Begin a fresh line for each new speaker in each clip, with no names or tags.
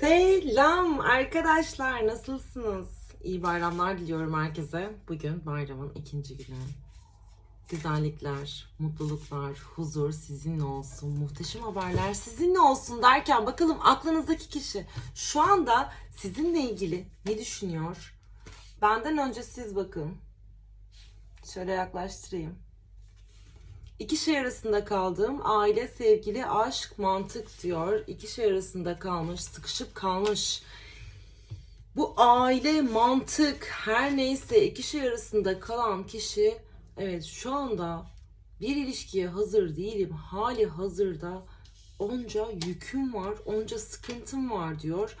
Selam arkadaşlar nasılsınız? İyi bayramlar diliyorum herkese. Bugün bayramın ikinci günü. Güzellikler, mutluluklar, huzur sizinle olsun, muhteşem haberler sizinle olsun derken bakalım aklınızdaki kişi şu anda sizinle ilgili ne düşünüyor? Benden önce siz bakın. Şöyle yaklaştırayım. İki şey arasında kaldığım aile, sevgili, aşk, mantık diyor. İki şey arasında kalmış, sıkışıp kalmış. Bu aile, mantık, her neyse iki şey arasında kalan kişi evet şu anda bir ilişkiye hazır değilim. Hali hazırda onca yüküm var, onca sıkıntım var diyor.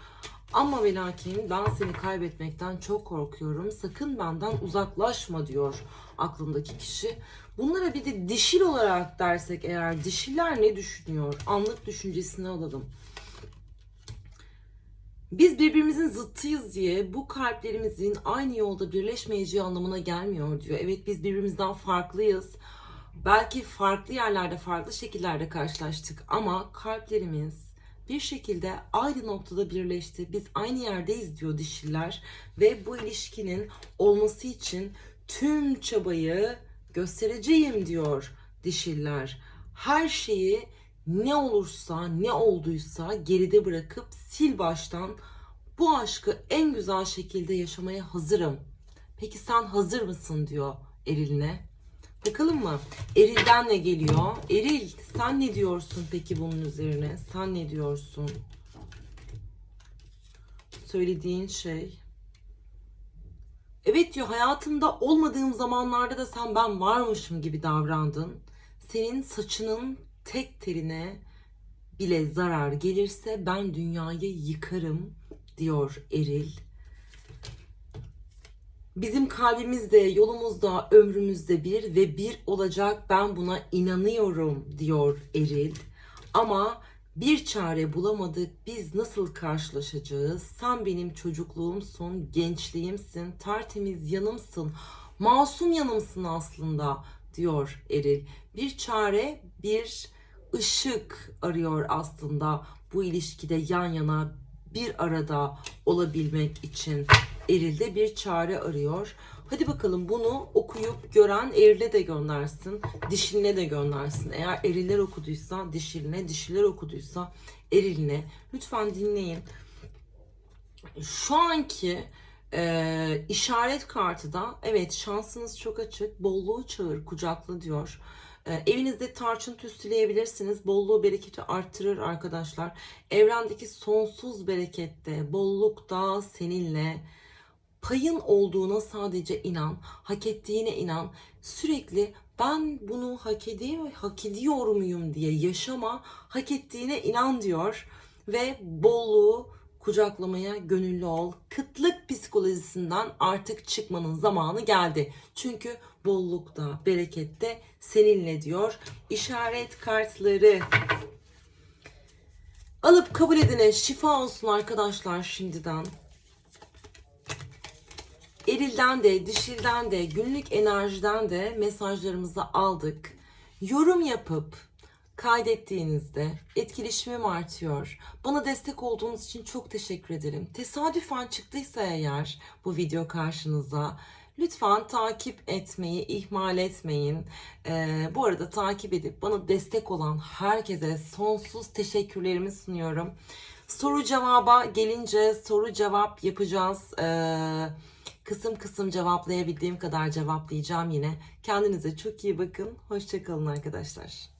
Ama ve lakin ben seni kaybetmekten çok korkuyorum. Sakın benden uzaklaşma diyor aklındaki kişi. Bunlara bir de dişil olarak dersek eğer dişiller ne düşünüyor? Anlık düşüncesini alalım. Biz birbirimizin zıttıyız diye bu kalplerimizin aynı yolda birleşmeyeceği anlamına gelmiyor diyor. Evet biz birbirimizden farklıyız. Belki farklı yerlerde, farklı şekillerde karşılaştık ama kalplerimiz bir şekilde aynı noktada birleşti. Biz aynı yerdeyiz diyor dişiller ve bu ilişkinin olması için tüm çabayı göstereceğim diyor dişiller. Her şeyi ne olursa, ne olduysa geride bırakıp sil baştan bu aşkı en güzel şekilde yaşamaya hazırım. Peki sen hazır mısın diyor Eril'ine. Bakalım mı? Eril'den ne geliyor? Eril sen ne diyorsun peki bunun üzerine? Sen ne diyorsun? Söylediğin şey. Evet diyor hayatımda olmadığım zamanlarda da sen ben varmışım gibi davrandın. Senin saçının tek teline bile zarar gelirse ben dünyayı yıkarım diyor Eril. Bizim kalbimizde, yolumuzda, ömrümüzde bir ve bir olacak ben buna inanıyorum diyor Eril. Ama bir çare bulamadık. Biz nasıl karşılaşacağız? Sen benim çocukluğumsun, gençliğimsin, tertemiz yanımsın, masum yanımsın aslında diyor Eril. Bir çare, bir ışık arıyor aslında bu ilişkide yan yana bir arada olabilmek için Eril'de bir çare arıyor. Hadi bakalım bunu okuyup gören Eril'e de göndersin, dişiline de göndersin. Eğer Eriller okuduysa dişiline, dişiler okuduysa Eril'ine. Lütfen dinleyin. Şu anki e, işaret kartı da evet şansınız çok açık. Bolluğu çağır, kucakla diyor. E, evinizde tarçın tüstüleyebilirsiniz. Bolluğu, bereketi arttırır arkadaşlar. Evrendeki sonsuz berekette, bolluk da seninle payın olduğuna sadece inan, hak ettiğine inan. Sürekli ben bunu hak ediyor, hak ediyor muyum diye yaşama, hak ettiğine inan diyor ve bolluğu kucaklamaya gönüllü ol. Kıtlık psikolojisinden artık çıkmanın zamanı geldi. Çünkü bollukta, berekette seninle diyor. İşaret kartları alıp kabul edine şifa olsun arkadaşlar şimdiden. Eril'den de, dişilden de, günlük enerjiden de mesajlarımızı aldık. Yorum yapıp kaydettiğinizde etkileşimim artıyor. Bana destek olduğunuz için çok teşekkür ederim. Tesadüfen çıktıysa eğer bu video karşınıza lütfen takip etmeyi ihmal etmeyin. Ee, bu arada takip edip bana destek olan herkese sonsuz teşekkürlerimi sunuyorum. Soru cevaba gelince soru cevap yapacağız. Ee, kısım kısım cevaplayabildiğim kadar cevaplayacağım yine. Kendinize çok iyi bakın. Hoşçakalın arkadaşlar.